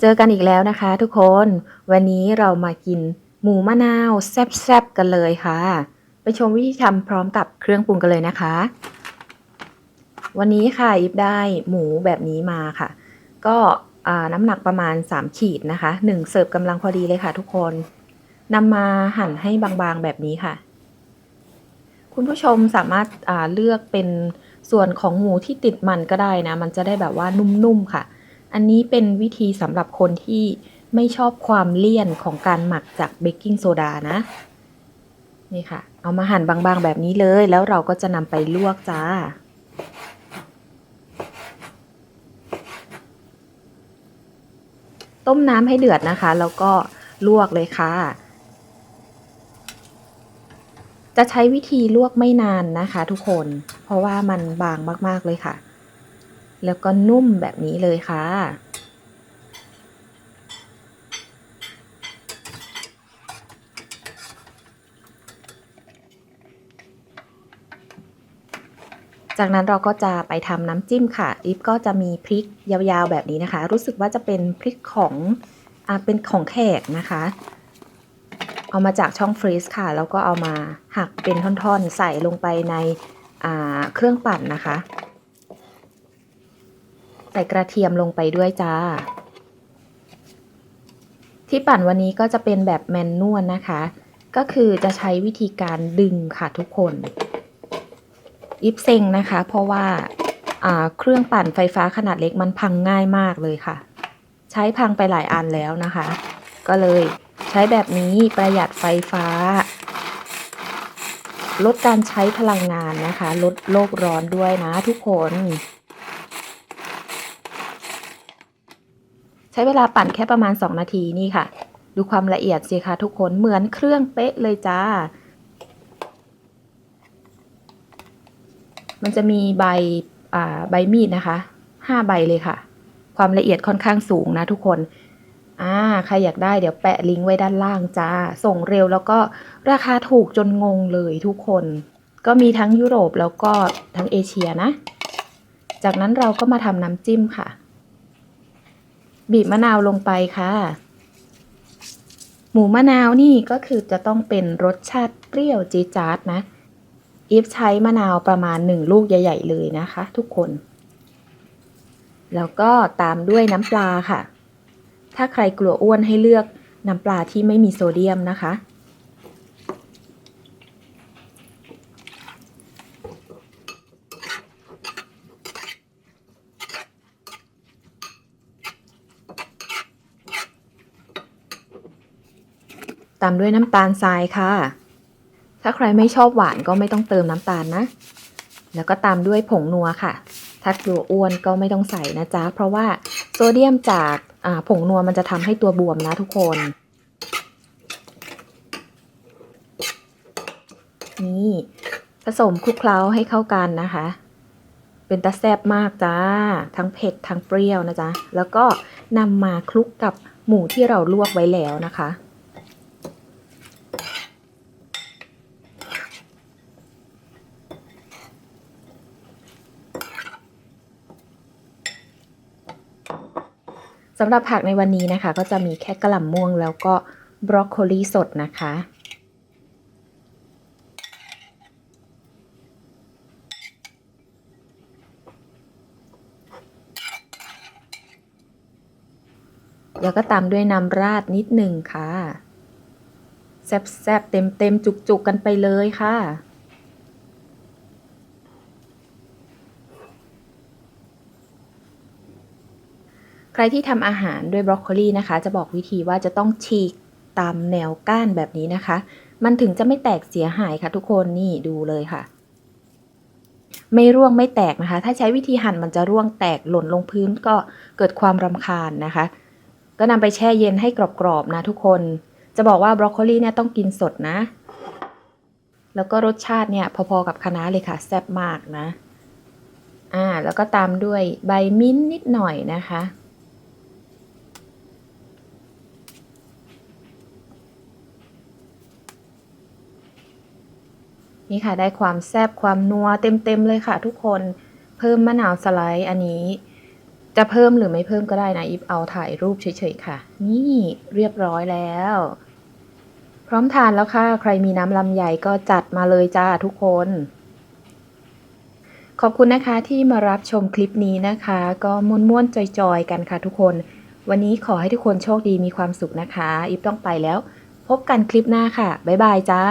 เจอกันอีกแล้วนะคะทุกคน วันนี้เรามากินหมูมะนาวแซ่บๆกันเลยค่ะ ไปชมวิธีทำพร้อมกับเครื่องปรุงกันเลยนะคะ วันนี้ค่ะอิฟได้หมูแบบนี้มาค่ะ ก็น้ำหนักประมาณ 3 ขีดนะคะ 1 เสิร์ฟกำลังพอดีเลยค่ะทุกคนนำมาหั่นให้บางๆแบบนี้ค่ะ คุณผู้ชมสามารถเลือกเป็นส่วนของหมูที่ติดมันก็ได้นะ มันจะได้แบบว่านุ่มๆค่ะ อันนี้เป็นวิธีสำหรับคนที่ไม่ชอบความเลี่ยนของการหมักจากเบกกิ้งโซดานะ นี่ค่ะ เอามาหั่นบางๆแบบนี้เลย แล้วเราก็จะนำไปลวกจ้าต้มน้ำให้เดือดนะคะ แล้วก็ลวกเลยค่ะ จะใช้วิธีลวกไม่นานนะคะ ทุกคน เพราะว่ามันบางมากๆเลยค่ะ แล้วก็นุ่มแบบนี้เลยค่ะ จากนั้นเราก็จะไปทำน้ำจิ้มค่ะอิฟก็จะมีพริกยาวๆแบบนี้นะคะ รู้สึกว่าจะเป็นพริกของอ่าเป็นของแขกนะคะ เอามาจากช่องฟรีซค่ะ แล้วก็เอามาหักเป็นท่อนๆ ใส่ลงไปในเครื่องปั่นนะคะ ส่กระเทียมลงไปด้วยจ้า ที่ปั่นวันนี้ก็จะเป็นแบบแมนนวลนะคะ ก็คือจะใช้วิธีการดึงค่ะทุกคนอิฟเซ็งนะคะ เพราะว่าเครื่องปั่นไฟฟ้าขนาดเล็กมันพังง่ายมากเลยค่ะ ใช้พังไปหลายอันแล้วนะคะ ก็เลยใช้แบบนี้ประหยัดไฟฟ้า ลดการใช้พลังงานนะคะ ลดโลกร้อนด้วยนะทุกคน ช้เวลาปั่นแค่ประมาณ 2 นาทีนี่ค่ะ ดูความละเอียดสิคะทุกคนเหมือนเครื่องเป๊ะเลยจ้า มันจะมีใบใบมีดนะคะห้าใบเลยค่ะ ความละเอียดค่อนข้างสูงนะทุกคนอ่าใครอยากได้เดี๋ยวแปะลิงก์ไว้ด้านล่างจ้า ส่งเร็วแล้วก็ราคาถูกจนงงเลยทุกคน ก็มีทั้งยุโรปแล้วก็ทั้งเอเชียนะ จากนั้นเราก็มาทำน้ำจิ้มค่ะ บีบมะนาวลงไปค่ะ หมูมะนาวนี่ก็คือจะต้องเป็นรสชาติเปรี้ยวจี๊ดจ๊าดนะอีฟใช้มะนาวประมาณหนึ่งลูกใหญ่ ๆ เลยนะคะ ทุกคน แล้วก็ตามด้วยน้ำปลาค่ะ ถ้าใครกลัวอ้วนให้เลือกน้ำปลาที่ไม่มีโซเดียมนะคะ ตามด้วยน้ำตาลทรายค่ะ ถ้าใครไม่ชอบหวานก็ไม่ต้องเติมน้ำตาลนะ แล้วก็ตามด้วยผงนัวค่ะ ถ้ากลัวอ้วนก็ไม่ต้องใส่นะจ๊ะ เพราะว่าโซเดียมจากผงนัวมันจะทำให้ตัวบวมนะทุกคน นี่ผสมคลุกเคล้าให้เข้ากันนะคะ เป็นตะแซบมากจ้า ทั้งเผ็ดทั้งเปรี้ยวนะจ๊ะ แล้วก็นำมาคลุกกับหมูที่เราลวกไว้แล้วนะคะ สำหรับผักในวันนี้นะคะ ก็จะมีแค่กระหล่ำม่วงแล้วก็บรอกโคลีสดนะคะ แล้วก็ตามด้วยน้ำราดนิดหนึ่งค่ะ แซ่บๆ เต็มๆ จุกๆ กันไปเลยค่ะ ใครที่ทำอาหารด้วยบรอกโคลีนะคะ จะบอกวิธีว่าจะต้องฉีกตามแนวก้านแบบนี้นะคะ มันถึงจะไม่แตกเสียหายค่ะทุกคนนี่ดูเลยค่ะ ไม่ร่วงไม่แตกนะคะ ถ้าใช้วิธีหั่นมันจะร่วงแตกหล่นลงพื้นก็เกิดความรำคาญนะคะ ก็นำไปแช่เย็นให้กรอบๆนะทุกคน จะบอกว่าบรอกโคลีเนี่ยต้องกินสดนะ แล้วก็รสชาติเนี่ยพอๆกับคะน้าเลยค่ะแซ่บมากนะ อ่าแล้วก็ตามด้วยใบมิ้นท์นิดหน่อยนะคะ นี่ค่ะได้ความแซบความนัวเต็มๆเลยค่ะ ทุกคนเพิ่มมะนาวสไลด์อันนี้ จะเพิ่มหรือไม่เพิ่มก็ได้นะอิฟเอาถ่ายรูปเฉยๆค่ะ นี่เรียบร้อยแล้ว พร้อมทานแล้วค่ะ ใครมีน้ำลำไยก็จัดมาเลยจ้าทุกคน ขอบคุณนะคะที่มารับชมคลิปนี้นะคะ ก็ม่วนๆจอยๆกันค่ะทุกคน วันนี้ขอให้ทุกคนโชคดีมีความสุขนะคะ อิฟต้องไปแล้ว พบกันคลิปหน้าค่ะบ๊ายบายจ้า